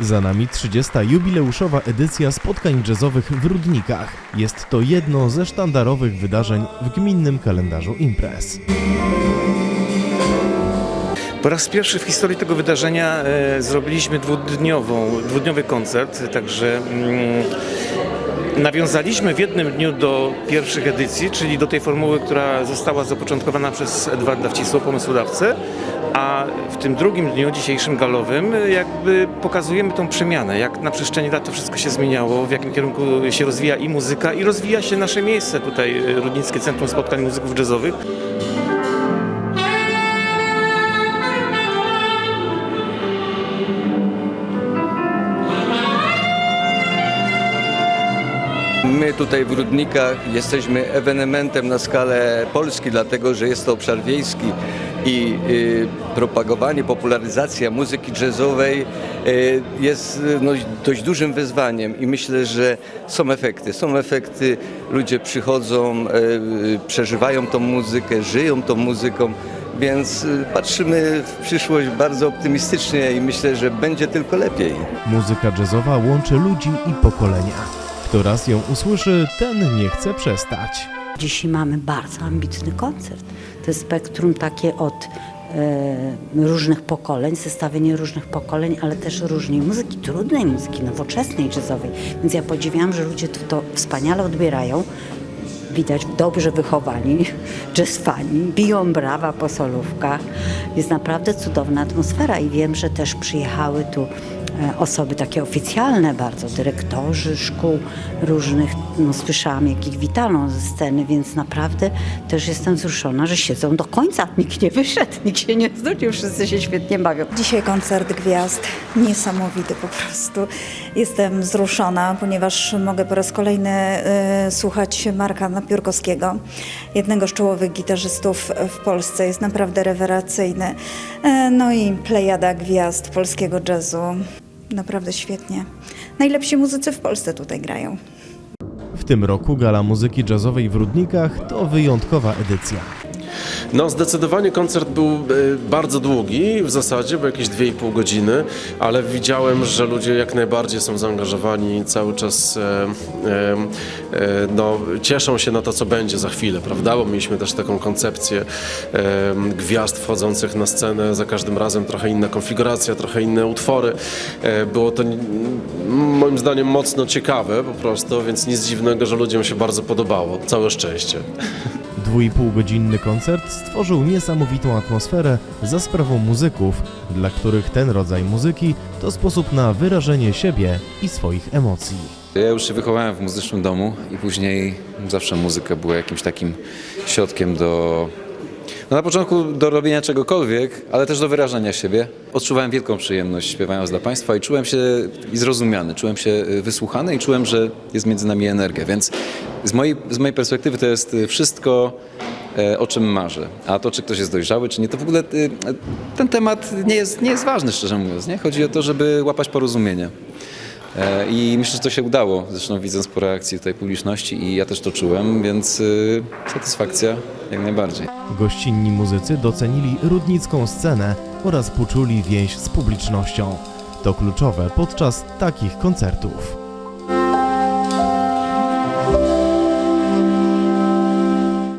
Za nami 30. jubileuszowa edycja spotkań jazzowych w Rudnikach. Jest to jedno ze sztandarowych wydarzeń w gminnym kalendarzu imprez. Po raz pierwszy w historii tego wydarzenia e, zrobiliśmy dwudniową, dwudniowy koncert, także mm, nawiązaliśmy w jednym dniu do pierwszych edycji, czyli do tej formuły, która została zapoczątkowana przez Edwarda Wcisło, pomysłodawcę, a w tym drugim dniu, dzisiejszym galowym, jakby pokazujemy tą przemianę, jak na przestrzeni lat to wszystko się zmieniało, w jakim kierunku się rozwija i muzyka, i rozwija się nasze miejsce tutaj, e, Rudnickie Centrum Spotkań Muzyków Jazzowych. Tutaj w Rudnikach jesteśmy ewenementem na skalę Polski, dlatego że jest to obszar wiejski i y, propagowanie, popularyzacja muzyki jazzowej y, jest y, no, dość dużym wyzwaniem i myślę, że są efekty. Są efekty, ludzie przychodzą, przeżywają tą muzykę, żyją tą muzyką. Więc patrzymy w przyszłość bardzo optymistycznie i myślę, że będzie tylko lepiej. Muzyka jazzowa łączy ludzi i pokolenia. Kto raz ją usłyszy, ten nie chce przestać. Dzisiaj mamy bardzo ambitny koncert. To jest spektrum takie od e, różnych pokoleń, zestawienie różnych pokoleń, ale też różnej muzyki, trudnej muzyki, nowoczesnej, jazzowej. Więc ja podziwiam, że ludzie to, to wspaniale odbierają. Widać dobrze wychowani, jazz fani, biją brawa po solówkach. Jest naprawdę cudowna atmosfera i wiem, że też przyjechały tu e, osoby takie oficjalne bardzo, dyrektorzy szkół różnych, no słyszałam jak ich witano ze sceny, więc naprawdę też jestem wzruszona, że siedzą do końca, nikt nie wyszedł, nikt się nie znudził, wszyscy się świetnie bawią. Dzisiaj koncert gwiazd, niesamowity po prostu. Jestem wzruszona, ponieważ mogę po raz kolejny e, słuchać Marka Napiórkowskiego, jednego z czołowych gitarzystów w Polsce. Jest naprawdę rewelacyjny. E, no i plejada gwiazd polskiego jazzu. Naprawdę świetnie. Najlepsi muzycy w Polsce tutaj grają. W tym roku Gala Muzyki Jazzowej w Rudnikach to wyjątkowa edycja. No, zdecydowanie koncert był e, bardzo długi w zasadzie, bo jakieś 2,5 godziny, ale widziałem, że ludzie jak najbardziej są zaangażowani, cały czas e, e, e, no, cieszą się na to, co będzie za chwilę, prawda? Bo mieliśmy też taką koncepcję e, gwiazd wchodzących na scenę, za każdym razem trochę inna konfiguracja, trochę inne utwory. E, było to moim zdaniem mocno ciekawe po prostu, więc nic dziwnego, że ludziom się bardzo podobało. Całe szczęście. Dwójpółgodzinny koncert stworzył niesamowitą atmosferę za sprawą muzyków, dla których ten rodzaj muzyki to sposób na wyrażenie siebie i swoich emocji. Ja już się wychowałem w muzycznym domu i później zawsze muzyka była jakimś takim środkiem do. No na początku do robienia czegokolwiek, ale też do wyrażania siebie. Odczuwałem wielką przyjemność śpiewając dla Państwa i czułem się i zrozumiany, czułem się y, wysłuchany i czułem, że jest między nami energia. Więc z mojej, z mojej perspektywy to jest y, wszystko, e, o czym marzę. A to, czy ktoś jest dojrzały, czy nie, to w ogóle ten temat nie jest, nie jest ważny, szczerze mówiąc. Nie? Chodzi o to, żeby łapać porozumienie. E, I myślę, że to się udało. Zresztą widząc po reakcji tutaj publiczności i ja też to czułem, więc y, satysfakcja jak najbardziej. Gościnni muzycy docenili rudnicką scenę oraz poczuli więź z publicznością. To kluczowe podczas takich koncertów.